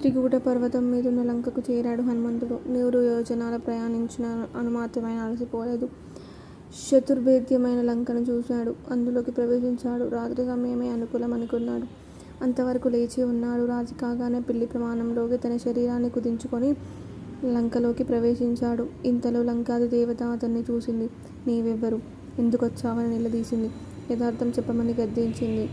త్రికూట పర్వతం మీదున్న లంకకు చేరాడు హనుమంతుడు. నూరు యోజనాల ప్రయాణించిన అణుమాత్రమైనా అలసిపోలేదు. శత్రుభేద్యమైన లంకను చూశాడు. అందులోకి ప్రవేశించాడు. రాత్రి సమయమే అనుకూలం అనుకున్నాడు. అంతవరకు లేచి ఉన్నాడు. రాజు కాగానే పిల్లి ప్రమాణంలోకి తన శరీరాన్ని కుదించుకొని లంకలోకి ప్రవేశించాడు. ఇంతలో లంకాధిదేవత అతన్ని చూసింది. నీవెవ్వరు? ఎందుకొచ్చావని నిలదీసింది. యథార్థం చెప్పమని గద్దించింది.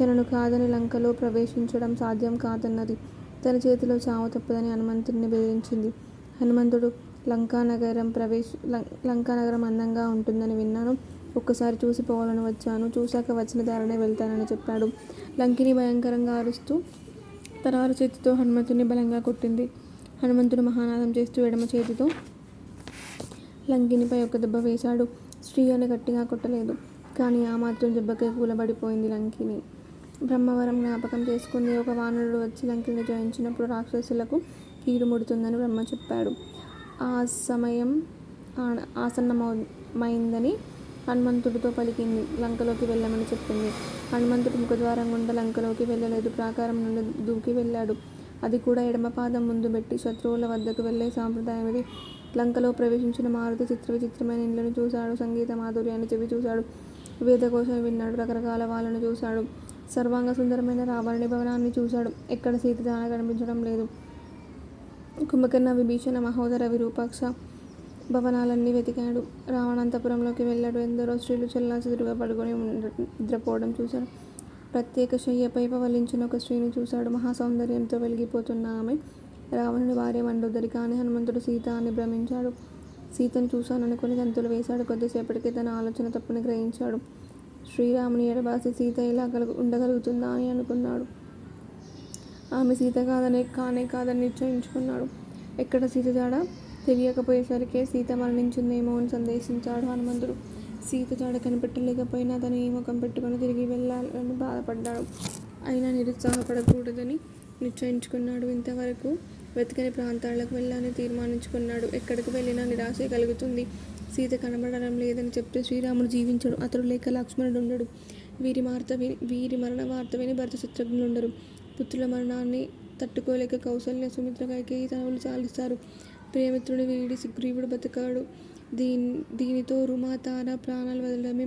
తనను కాదని లంకలో ప్రవేశించడం సాధ్యం కాదన్నది. తన చేతిలో చావు తప్పదని హనుమంతుడిని బెదిరించింది. హనుమంతుడు లంకానగరం ప్రవేశ లంకానగరం అందంగా ఉంటుందని విన్నాను. ఒక్కసారి చూసి పోవాలని వచ్చాను. చూశాక వచ్చిన దారినే వెళ్తానని చెప్పాడు. లంకిని భయంకరంగా అరుస్తూ తన చేతితో హనుమంతుడిని బలంగా కొట్టింది. హనుమంతుడు మహానాదం చేస్తూ ఎడమ చేతితో లంకినిపై ఒక దెబ్బ వేశాడు. స్త్రీ అని గట్టిగా కొట్టలేదు. కానీ ఆ మాత్రం దెబ్బకే కూలబడిపోయింది లంకిని. బ్రహ్మవరం జ్ఞాపకం చేసుకుంది. ఒక వానరుడు వచ్చి లంకిని జయించినప్పుడు రాక్షసులకు కీడు ముడుతుందని బ్రహ్మ చెప్పాడు. ఆ సమయం ఆసన్నమైందని హనుమంతుడితో పలికింది. లంకలోకి వెళ్ళమని చెప్పింది. హనుమంతుడు ముఖద్వారం గుండా లంకలోకి వెళ్ళలేదు. ప్రాకారం నుండి దూకి వెళ్ళాడు. అది కూడా ఎడమపాదం ముందు పెట్టి శత్రువుల వద్దకు వెళ్ళే సాంప్రదాయం ఇది లంకలో ప్రవేశించిన మారుతి చిత్ర విచిత్రమైన ఇండ్లను చూశాడు. సంగీత మాధుర్యాన్ని చెవి చూశాడు. వేదకోశం విన్నాడు. రకరకాల వాళ్ళను చూశాడు. సర్వాంగ సుందరమైన రావణుని భవనాన్ని చూశాడు. ఎక్కడ సీత జాన కనిపించడం లేదు. కుంభకర్ణ, విభీషణ, మహోదర, విరూపాక్ష భవనాలన్నీ వెతికాడు. రావణాంతపురంలోకి వెళ్ళాడు. ఎందరో స్త్రీలు చెల్లాచెదురుగా పడుకొని నిద్రపోవడం చూశాడు. ప్రత్యేక శయ్యపై పవలించిన ఒక స్త్రీని చూశాడు. మహాసౌందర్యంతో వెలిగిపోతున్న ఆమె రావణుడి భార్య మండోదరి. కానీ హనుమంతుడు సీత అని భ్రమించాడు. సీతను చూశాననుకుని గంతులు వేశాడు. కొద్దిసేపటికి తన ఆలోచన తప్పుని గ్రహించాడు. శ్రీరాముని ఎడబాసి సీత ఇలా ఉండగలుగుతుందా అని అనుకున్నాడు. ఆమె సీత కాదనే కానే కాదని నిశ్చయించుకున్నాడు. ఎక్కడ సీత జాడ తెలియకపోయేసరికే సీత మరణించిందేమో అని సందేశించాడు హనుమంతుడు. సీత జాడ కనిపెట్టలేకపోయినా తను ఏ ముఖం పెట్టుకొని తిరిగి వెళ్ళాలని బాధపడ్డాడు. అయినా నిరుత్సాహపడకూడదని నిశ్చయించుకున్నాడు. ఇంతవరకు వెతకని ప్రాంతాలకు వెళ్ళాలని తీర్మానించుకున్నాడు. ఎక్కడికి వెళ్ళినా నిరాశ కలుగుతుంది. సీత కనబడడం లేదని చెప్తే శ్రీరాముడు జీవించడు. అతడు లేక లక్ష్మణుడు ఉండడు వీరి మరణ వార్త విని చత్రజ్ఞులు ఉండరు పుత్రుల మరణాన్ని తట్టుకోలేక కౌశల్య సుమిత్ర, కైకేయి తనవులు చాలిస్తారు. ప్రేమిత్రుడు వీడి సుగ్రీవుడు దీని దీనితో రుమాతార ప్రాణాలు వదలడమే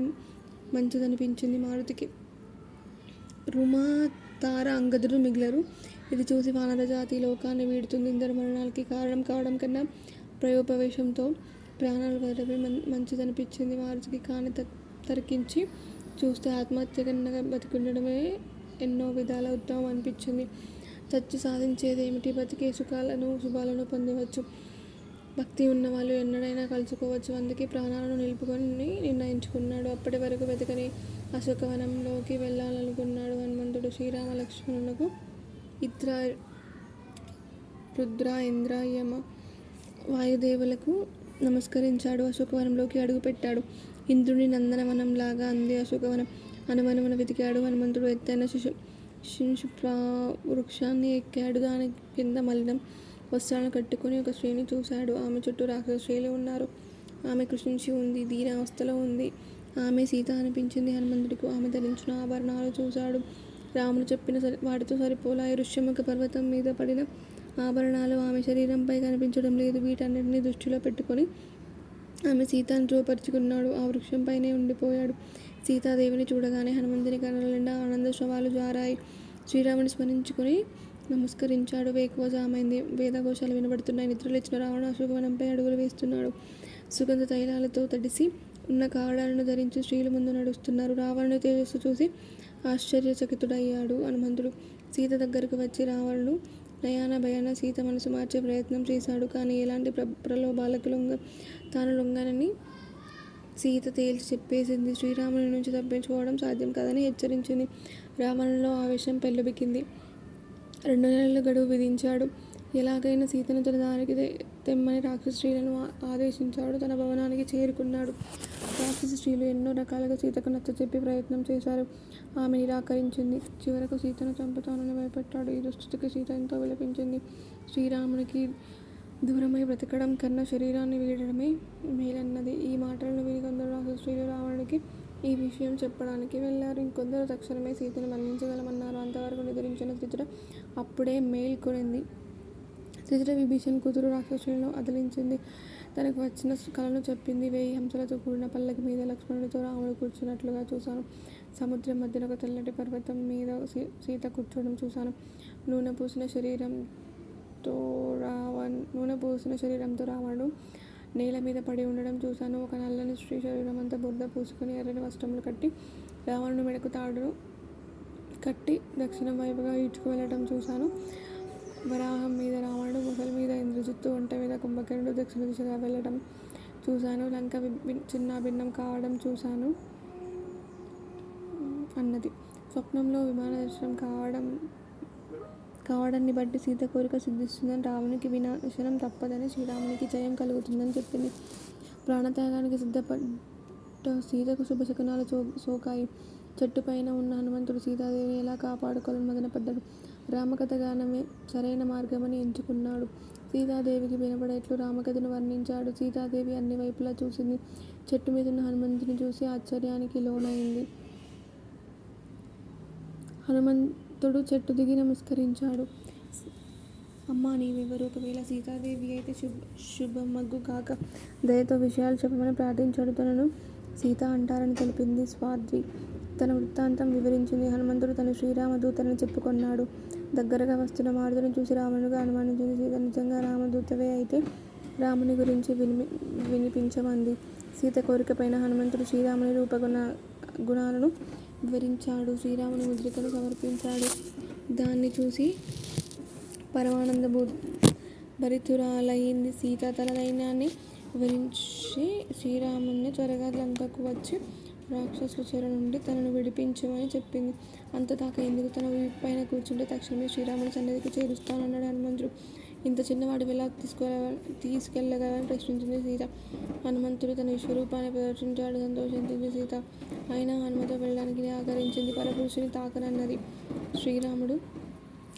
మంచిదనిపించింది మారుతికి. రుమాతార అంగదుడు మిగిలరు ఇది చూసి వానరజాతి జాతి లోకాన్ని వీడుతుంది. ఇద్దరు మరణాలకి కారణం కావడం కన్నా ప్రయోపవేశంతో ప్రాణాలు వదలడమే మంచిదనిపించింది వారికి కానీ తరికించి చూస్తే ఆత్మహత్య కన్నా బతికుండడమే ఎన్నో విధాల ఉత్తమం అనిపించింది. చచ్చి సాధించేదేమిటి? బతికే సుఖాలను శుభాలను పొందవచ్చు. భక్తి ఉన్నవాళ్ళు ఎన్నడైనా కలుసుకోవచ్చు. అందుకే ప్రాణాలను నిలుపుకొని నిర్ణయించుకున్నాడు. అప్పటివరకూ వెతకని అశోకవనంలోకి వెళ్ళాలనుకున్నాడు హనుమంతుడు. శ్రీరామ లక్ష్మణులకు రుద్ర, ఇంద్ర, యమ, వాయుదేవులకు నమస్కరించాడు. అశోకవనంలోకి అడుగుపెట్టాడు. ఇంద్రుని నందనవనంలాగా అంది అశోకవనం. అణువణువునా వెతికాడు హనుమంతుడు. ఎత్తయిన శింశువృక్షాన్ని ఎక్కాడు. దాని కింద మలినం వస్త్రాలను కట్టుకొని ఒక స్త్రీని చూశాడు. ఆమె చుట్టూ రాక్షస స్త్రీలు ఉన్నారు. ఆమె కృషించి ఉంది. దీనావస్థలో ఉంది. ఆమె సీత అనిపించింది హనుమంతుడికి. ఆమె ధరించిన ఆభరణాలు చూశాడు. రాముడు చెప్పిన వాటితో సరిపోలాయి. ఋష్యముఖ పర్వతం మీద పడిన ఆభరణాలు ఆమె శరీరంపై కనిపించడం లేదు. వీటన్నిటిని దృష్టిలో పెట్టుకొని ఆమె సీత చూపరుచుకున్నాడు ఆ వృక్షంపైనే ఉండిపోయాడు. సీతాదేవిని చూడగానే హనుమంతుని కనులనిండా ఆనందాశ్రువులు జారాయి. శ్రీరాముని స్మరించుకొని నమస్కరించాడు. వేకువజామైంది వేదఘోషాలు వినబడుతున్నాయి. నిద్రలేచిన రావణ అశోకవనంపై అడుగులు వేస్తున్నాడు. సుగంధ తైలాలతో తడిసి ఉన్న కావడాలను ధరించి స్త్రీలు ముందు నడుస్తున్నారు. రావణుని తేజస్సు చూసి ఆశ్చర్యచకితుడయ్యాడు హనుమంతుడు. సీత దగ్గరకు వచ్చి రావణుడు నయాన భయాన సీత మనసు మార్చే ప్రయత్నం చేశాడు. కానీ ఎలాంటి ప్ర ప్రలోభాలకు లొంగ తాను లొంగనని సీత తేల్చి చెప్పేసింది. శ్రీరాముని నుంచి తప్పించుకోవడం సాధ్యం కాదని హెచ్చరించింది. రావణునిలో ఆవేశం పెల్లుబికింది. రెండు నెలల గడువు విధించాడు. ఎలాగైనా సీతను తన దానికి తెమ్మని రాక్షస స్త్రీలను ఆదేశించాడు. తన భవనానికి చేరుకున్నాడు. రాక్షస స్త్రీలు ఎన్నో రకాలుగా సీతకు నచ్చచెప్పే ప్రయత్నం చేశారు. ఆమె నిరాకరించింది. చివరకు సీతను చంపుతానని భయపెట్టాడు. ఈ దుస్థితికి సీత ఎంతో విలపించింది. శ్రీరామునికి దూరమై బ్రతకడం కన్నా శరీరాన్ని వీడడమే మేలన్నది. ఈ మాటలను విని కొందరు రాక్షస స్త్రీలు ఈ విషయం చెప్పడానికి వెళ్ళారు. ఇంకొందరు తక్షణమే సీతను మరణించగలమన్నారు. అంతవరకు నిద్రించిన స్థితిలో అప్పుడే మేల్కొనింది. ఎదుట విభీషణ్ కూతురు రాక్షసులను అదిలించింది. తనకు వచ్చిన కళను చెప్పింది. వేయి హంసలతో కూడిన పల్లకి మీద లక్ష్మణుడితో రాముడు కూర్చున్నట్లుగా చూశాను. సముద్రం మధ్యన ఒక తెల్లటి పర్వతం మీద సీత కూర్చోవడం చూశాను. నూనె పూసిన శరీరంతో నూనె పూసిన శరీరంతో రావణుడు నేల మీద పడి ఉండడం చూశాను. ఒక నల్లని స్త్రీ శరీరమంతా బురద పూసుకుని ఎర్రని వస్త్రములు కట్టి రావణుడు మెడకు తాడును కట్టి దక్షిణం వైపుగా ఈడ్చుకు వెళ్ళడం చూశాను. వరాహం మీద రావణుడు, మొసలి మీద ఇంద్రజిత్తు, వంట మీద కుంభకర్ణుడు దక్షిణ దిశగా వెళ్ళడం చూశాను. లంక చిన్నాభిన్నం కావడం చూశాను అన్నది. స్వప్నంలో విమాన దర్శనం కావడం కావడాన్ని బట్టి సీత కోరిక సిద్ధిస్తుందని, రావణునికి వినాశనం తప్పదని, శ్రీరామునికి జయం కలుగుతుందని చెప్పింది. ప్రాణత్యాగానికి సిద్ధపడ్డ సీతకు శుభశకునాలు సోకాయి. చెట్టు పైన ఉన్న హనుమంతుడు సీతాదేవిని ఎలా కాపాడుకోవాలని మదనపడ్డాడు. రామకథ గానమే సరైన మార్గమని ఎంచుకున్నాడు. సీతాదేవికి వినపడేట్లు రామకథను వర్ణించాడు. సీతాదేవి అన్ని వైపులా చూసింది. చెట్టు మీద ఉన్న హనుమంతుని చూసి ఆశ్చర్యానికి లోనైంది. హనుమంతుడు చెట్టు దిగి నమస్కరించాడు. అమ్మా! నీవెవరు? ఒకవేళ సీతాదేవి అయితే శుభ శుభమగ్గు కాక దయతో విషయాలు చెప్పమని ప్రార్థించాడు. తనను సీత అంటారని తెలిపింది స్వాద్వి తన వృత్తాంతం వివరించింది. హనుమంతుడు తాను శ్రీరామదూతనని చెప్పుకున్నాడు దగ్గరగా వస్తున్న మారుతిని చూసి రావణుడిగా అనుమానించింది సీత. నిజంగా రామదూతవే అయితే రాముని గురించి విని వినిపించమంది. సీత కోరికపైన హనుమంతుడు శ్రీరాముని రూపగుణ గుణాలను వివరించాడు. శ్రీరాముని ముద్రికను సమర్పించాడు. దాన్ని చూసి పరమానంద భరితురాలయ్యింది సీత. తన దైన్యాన్ని వివరించి శ్రీరాముని త్వరగా లంకకు వచ్చి రాక్షసుల చెర నుండి తనను విడిపించమని చెప్పింది. అంతదాకా ఎందుకు? తన పైన కూర్చుంటే తక్షణమే శ్రీరాముని సన్నిధికి చేరుస్తానన్నాడు హనుమంతుడు. ఇంత చిన్నవాడివి ఎలా తీసుకెళ్ళగలని ప్రశ్నించింది సీత. హనుమంతుడు తన విశ్వరూపాన్ని ప్రదర్శించాడు. సంతోషించింది సీత. అయినా హనుమతో వెళ్ళడానికి నిరాకరించింది. పరపురుషుని తాకనన్నది. శ్రీరాముడు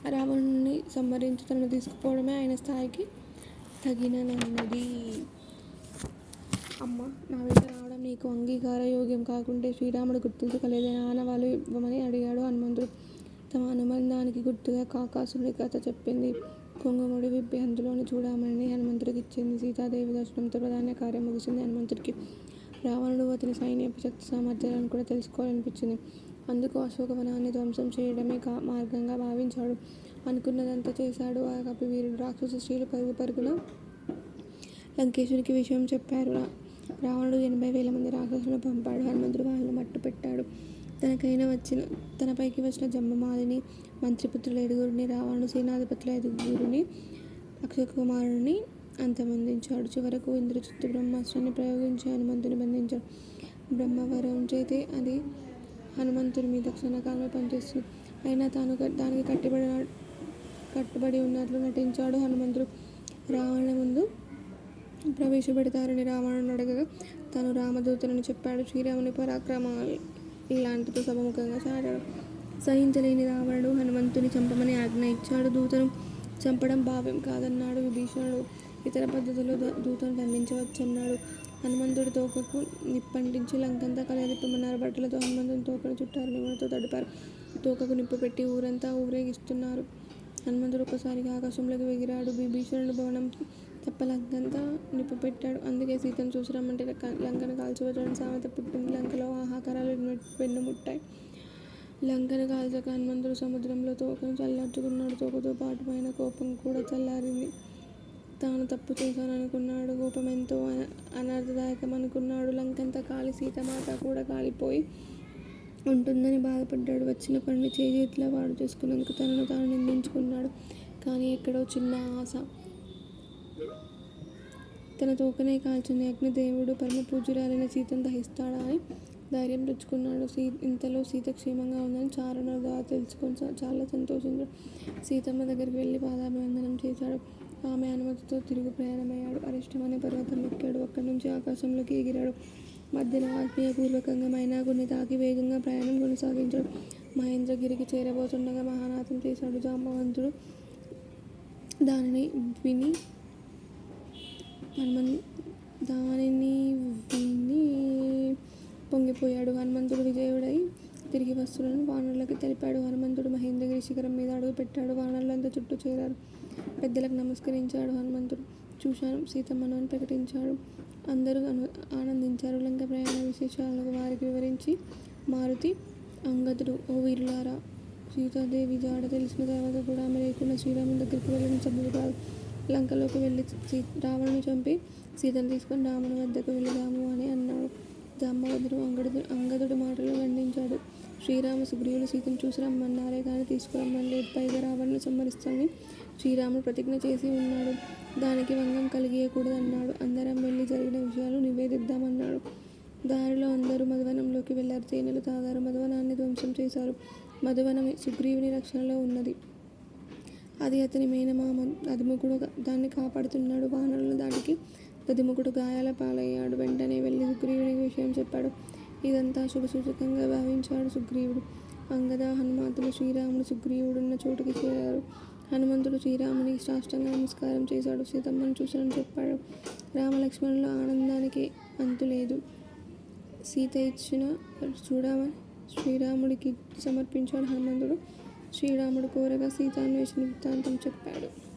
రావణుని సంహరించి తనను తీసుకుపోవడమే ఆయన స్థాయికి తగిననన్నది అమ్మ నా విధంగా నీకు అంగీకార యోగ్యం కాకుంటే శ్రీరాముడు గుర్తించక ఏదైనా ఆనవాలు ఇవ్వమని అడిగాడు హనుమంతుడు. తమ అనుబంధానికి గుర్తుగా కాకాసుడి కథ చెప్పింది. కొంగుముడి విప్పి అందులోని చూడమని హనుమంతుడికి ఇచ్చింది సీతాదేవి దర్శనంతో ప్రధాన కార్యం ముగిసింది హనుమంతుడికి. రావణుడు అతని సైన్యపు శక్తి సామర్థ్యాలను కూడా తెలుసుకోవాలనిపించింది. అందుకు అశోకవనాన్ని ధ్వంసం చేయడమే కా మార్గంగా భావించాడు. అనుకున్నదంతా చేశాడు ఆ కపివీరుడు. రాక్షస స్త్రీలు పరుగు పరుగున లంకేశ్వరికి విషయం చెప్పారు. రావణుడు ఎనభై వేల మంది రాక్షసులను పంపాడు. హనుమంతుడు వాళ్ళను మట్టుపెట్టాడు. తనపైకి వచ్చిన జమ్మమాలిని మంత్రిపుత్రుల ఏడుగురిని, రావణుడు సేనాధిపతుల ఐదుగురిని, అక్షకుమారుని అంతమందించాడు చివరకు ఇంద్రజిత్తు బ్రహ్మాస్త్రాన్ని ప్రయోగించి హనుమంతుని బంధించాడు. బ్రహ్మవరం చేతే అది హనుమంతుడి మీద క్షణకాలంలో పనిచేస్తుంది. అయినా తాను దానికి కట్టుబడి ఉన్నట్లు నటించాడు హనుమంతుడు. రావణ ముందు ప్రవేశపెడతారని రావణుడు అడగగా తను రామదూతలను చెప్పాడు. శ్రీరాముని పరాక్రమాలిలాంటితో సభముఖంగా చాటాడు. సహించలేని రావణుడు హనుమంతుని చంపమని ఆజ్ఞ ఇచ్చాడు. దూతను చంపడం భావ్యం కాదన్నాడు విభీషణుడు. ఇతర పద్ధతిలో దూతను దండించవచ్చన్నాడు. హనుమంతుడి తోకకు నిప్పంటించి లంకంతా కలయలిప్పమన్నారు. బట్టలతో హనుమంతుని తోకను చుట్టారు. నిమ్మలతో తడిపారు. తోకకు నిప్పు పెట్టి ఊరంతా ఊరేగిస్తున్నారు. హనుమంతుడు ఒక్కసారిగా ఆకాశంలోకి ఎగిరాడు. విభీషణుడు భవనం తప్ప నిప్పు నిప్పుపెట్టాడు. అందుకే సీతను చూసిరామంటే లంకను కాల్చివెళ్ళాడని సామెత పుట్టింది. లంకలో ఆహాకారాలు వెన్నుముట్టాయి లంకను కాల్చక హనుమంతుడు సముద్రంలో తోకను చల్లార్చుకున్నాడు. తోకతో పాటు పైన కోపం కూడా చల్లారింది. తాను తప్పు చేశాననుకున్నాడు. అనర్థదాయకం అనుకున్నాడు లంకంతా కాలి సీతమాత కూడా కాలిపోయి ఉంటుందని బాధపడ్డాడు. వచ్చిన పనిని చేజేతులా వాడు చేసుకున్నందుకు తనను తాను నిందించుకున్నాడు. కానీ ఎక్కడో చిన్న ఆశ. తన తోకనే కాల్చిన అగ్నిదేవుడు పరమపూజ్యురాలైన సీతను దహిస్తాడా అని ధైర్యం తెచ్చుకున్నాడు. సీ ఇంతలో సీత క్షేమంగా ఉందని చారణుల ద్వారా తెలుసుకొని చాలా సంతోషించాడు. సీతమ్మ దగ్గరికి వెళ్ళి పాదాభివందనం చేశాడు. ఆమె అనుమతితో తిరుగు ప్రయాణమయ్యాడు. అరిష్టం అనే పర్వతం ఎక్కాడు. అక్కడి నుంచి ఆకాశంలోకి ఎగిరాడు. మధ్యలో ఆత్మీయపూర్వకంగా మైనాకుడిని తాకి వేగంగా ప్రయాణం కొనసాగించాడు. మహేంద్రగిరికి చేరబోతుండగా మహానాథం చేశాడు జాంబవంతుడు. దానిని విని హనుమన్ దానిని పొంగిపోయాడు. హనుమంతుడు విజయుడై తిరిగి వస్తువులను వానరులకి తెలిపాడు. హనుమంతుడు మహేంద్రగిరి శిఖరం మీద అడుగు పెట్టాడు. వానరులంతా చుట్టూ చేరారు. పెద్దలకు నమస్కరించాడు హనుమంతుడు. చూశాను. సీతమ్మను అని ప్రకటించాడు. అందరూ అను ఆనందించారు. లంక ప్రయాణ విశేషాలను వారికి వివరించి మారుతి అంగదుడు ఓ వీరులారా సీతాదేవి జాడ తెలిసిన తర్వాత కూడా ఆమె లేకుండా శ్రీరాముని దగ్గరికి వెళ్ళిన సభ్యుడు కాదు. లంకలోకి వెళ్ళి సీ రావణుని చంపి సీతను తీసుకొని రాముని వద్దకు వెళ్ళదాము అని అన్నాడు. జాంబవతుడు అంగడు అంగదుడి మాటలు ఖండించాడు. శ్రీరామ సుగ్రీవులు సీతను చూసి రమ్మన్నారే కానీ తీసుకురమ్మని లేదు పైగా రావణుని సంహరిస్తానని శ్రీరాముడు ప్రతిజ్ఞ చేసి ఉన్నాడు. దానికి భంగం కలిగియకూడదన్నాడు. అందరం వెళ్ళి జరిగిన విషయాలు నివేదిద్దామన్నాడు. దారిలో అందరూ మధువనంలోకి వెళ్ళారు తేనెలు తాగారు. మధువనాన్ని ధ్వంసం చేశారు. మధువనం సుగ్రీవుని రక్షణలో ఉన్నది. అది అతని మేనమామ దదిముకుడు దాన్ని కాపాడుతున్నాడు. వానరుల దాడికి దదిముకుడు గాయాల పాలయ్యాడు. వెంటనే వెళ్ళి సుగ్రీవునికి విషయం చెప్పాడు. ఇదంతా శుభసూచకంగా భావించాడు సుగ్రీవుడు. అంగద హనుమంతులు శ్రీరాముడు సుగ్రీవుడున్న చోటుకి చేరారు. హనుమంతుడు శ్రీరామునికి సాష్టంగా నమస్కారం చేశాడు. సీతమ్మను చూశానని చెప్పాడు. రామలక్ష్మణుల ఆనందానికి అంతు లేదు. సీత ఇచ్చిన చూడమని శ్రీరాముడికి సమర్పించాడు హనుమంతుడు. శ్రీరాముడు కోరగా సీతాన్వేషణ వృత్తాంతం చెప్పాడు.